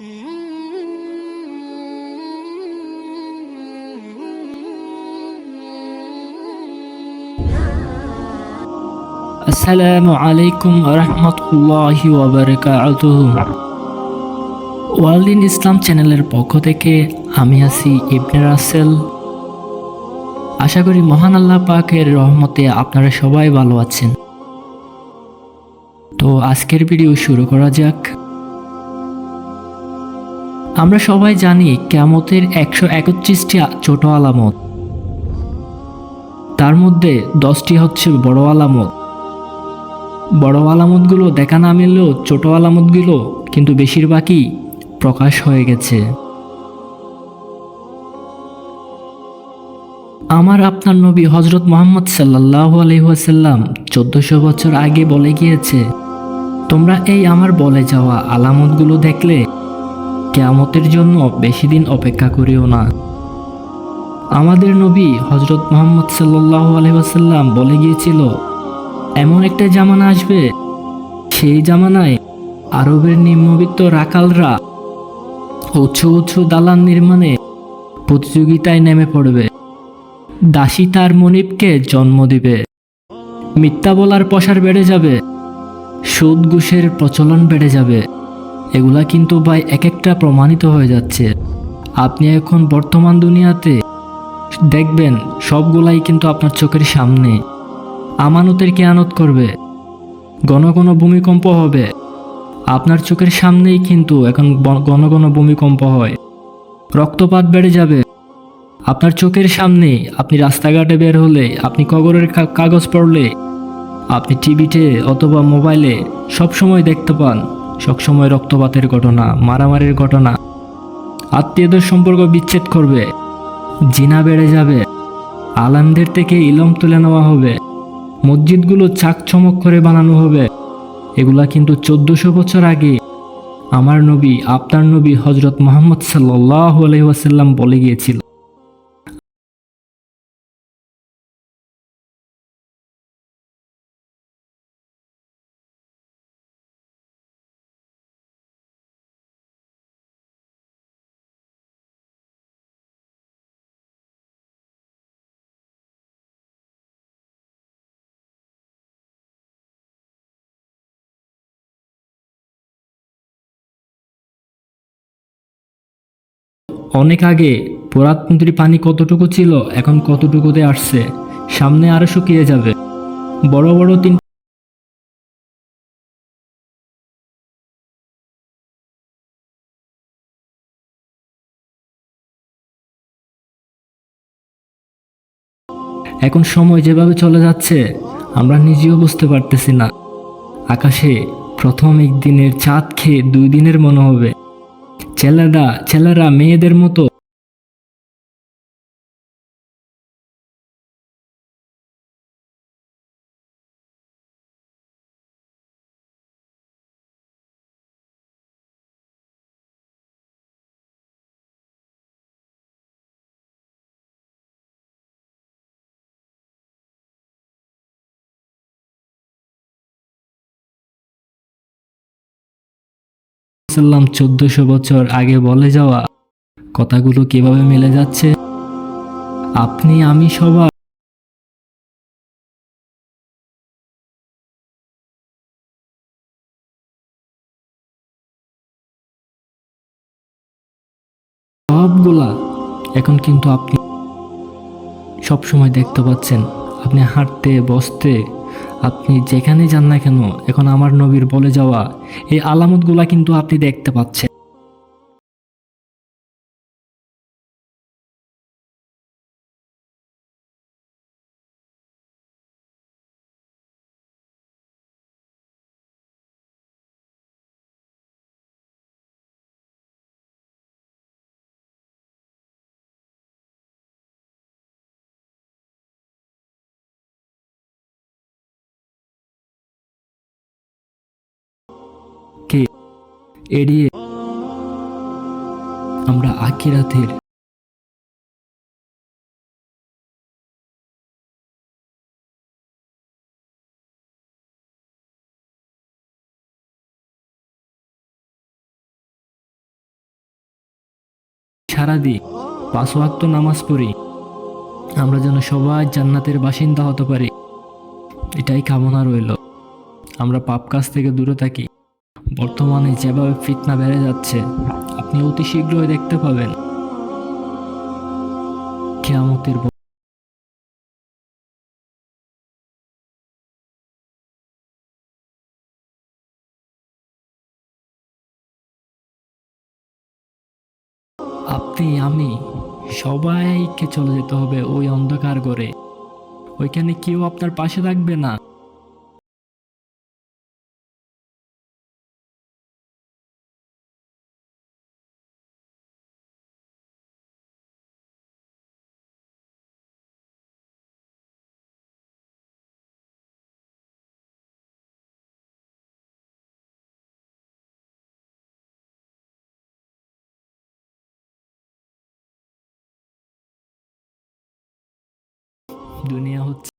আসসালামু আলাইকুম রহমতুল্লাহি ওবরকাতুহ ওয়ালদিন ইসলাম চ্যানেলের পক্ষ থেকে আমি আছি ইবনে রাসেল। আশা করি মহান আল্লাহ পাকের রহমতে আপনারা সবাই ভালো আছেন। তো আজকের ভিডিও শুরু করা যাক। আমরা সবাই জানি কেমতের একশো একত্রিশটি ছোট আলামত। তার মধ্যে দশটি হচ্ছে বড় আলামত। বড় আলামতগুলো দেখা না মিললেও ছোট আলামতগুলো কিন্তু বেশিরভাগই প্রকাশ হয়ে গেছে। আমার আপনার নবী হজরত মোহাম্মদ সাল্লাহ আলহিহাসাল্লাম চোদ্দশো বছর আগে বলে গিয়েছে, তোমরা এই আমার বলে যাওয়া আলামতগুলো দেখলে কেয়ামতের জন্য বেশি দিন অপেক্ষা করিও না। আমাদের নবী হজরত মোহাম্মদ সাল্লাহ আলহিহাসাল্লাম বলে গিয়েছিল, এমন একটা জামানা আসবে, সেই জামানায় আরবের নিম্নবিত্ত রাকালরা উঁচু উঁচু দালান নির্মাণে প্রতিযোগিতায় নেমে পড়বে। দাসী তার মনিবকে জন্ম দিবে, মিথ্যা বলার প্রসার বেড়ে যাবে সুদ ঘুষের প্রচলন বেড়ে যাবে। এগুলা কিন্তু ভাই এক একটা প্রমাণিত হয়ে যাচ্ছে। আপনি এখন বর্তমান দুনিয়াতে দেখবেন সবগুলাই কিন্তু আপনার চোখের সামনে। আমানতের কেয়ানত করবে। ঘন ঘন ভূমিকম্প হবে। আপনার চোখের সামনেই কিন্তু এখন ঘন ঘন ভূমিকম্প হয়। রক্তপাত বেড়ে যাবে। আপনার চোখের সামনে আপনি রাস্তাঘাটে বের হলে, আপনি কগরের কাগজ পড়লে, আপনি টিভিতে অথবা মোবাইলে সব সময় দেখতে পান। সবসময় রক্তপাতের ঘটনা, মারামারির ঘটনা। আত্মীয়দের সম্পর্ক বিচ্ছেদ করবে। জিনা বেড়ে যাবে। আলামদের থেকে ইলম তুলে নেওয়া হবে। মসজিদগুলো চাকচমক করে বানানো হবে। এগুলা কিন্তু চোদ্দশো বছর আগে আমার নবী, আপনার নবী হজরত মোহাম্মদ সাল্লাহ আলহিহাসাল্লাম বলে গিয়েছিল। অনেক আগে পুরাতন্ত্রী পানি কতটুকু ছিল, এখন কতটুকুতে আসছে, সামনে আরও শুকিয়ে যাবে। বড় বড় তিন এখন সময় যেভাবে চলে যাচ্ছে, আমরা নিজেও বুঝতে পারতেছি না। আকাশে প্রথম একদিনের চাঁদ খেয়ে দুই দিনের মনে হবে। ছেলেরা ছেলেরা মেয়েদের মতো সাল্লাম চোদ্দশো বছর আগে বলে যাওয়া কথাগুলো কীভাবে মিলে যাচ্ছে? আপনি, আমি সবার সবগুলা এখন কিন্তু আপনি সব সময় দেখতে পাচ্ছেন। আপনি হাঁটতে, বসতে আপনি যেখানে যান না কেন, এখন আমার নবীর বলে যাওয়া এই আলামতগুলা কিন্তু আপনি দেখতে পাচ্ছেন। এড়িয়ে আমরা আখিরাতের সারা দিই পাঁচ নামাজ পড়ি। আমরা যেন সবাই জান্নাতের বাসিন্দা হতে পারি। এটাই কামনা রইল। আমরা পাপ কাজ থেকে দূরে থাকি। বর্তমানে যেভাবে ফিতনা বেড়ে যাচ্ছে, আপনি অতি শীঘ্রই দেখতে পাবেন। কেয়ামতের আপনি, আমি সবাইকে চলে যেতে হবে ওই অন্ধকার করে ওইখানে কেউ আপনার পাশে থাকবে না। দুনিয়া হচ্ছে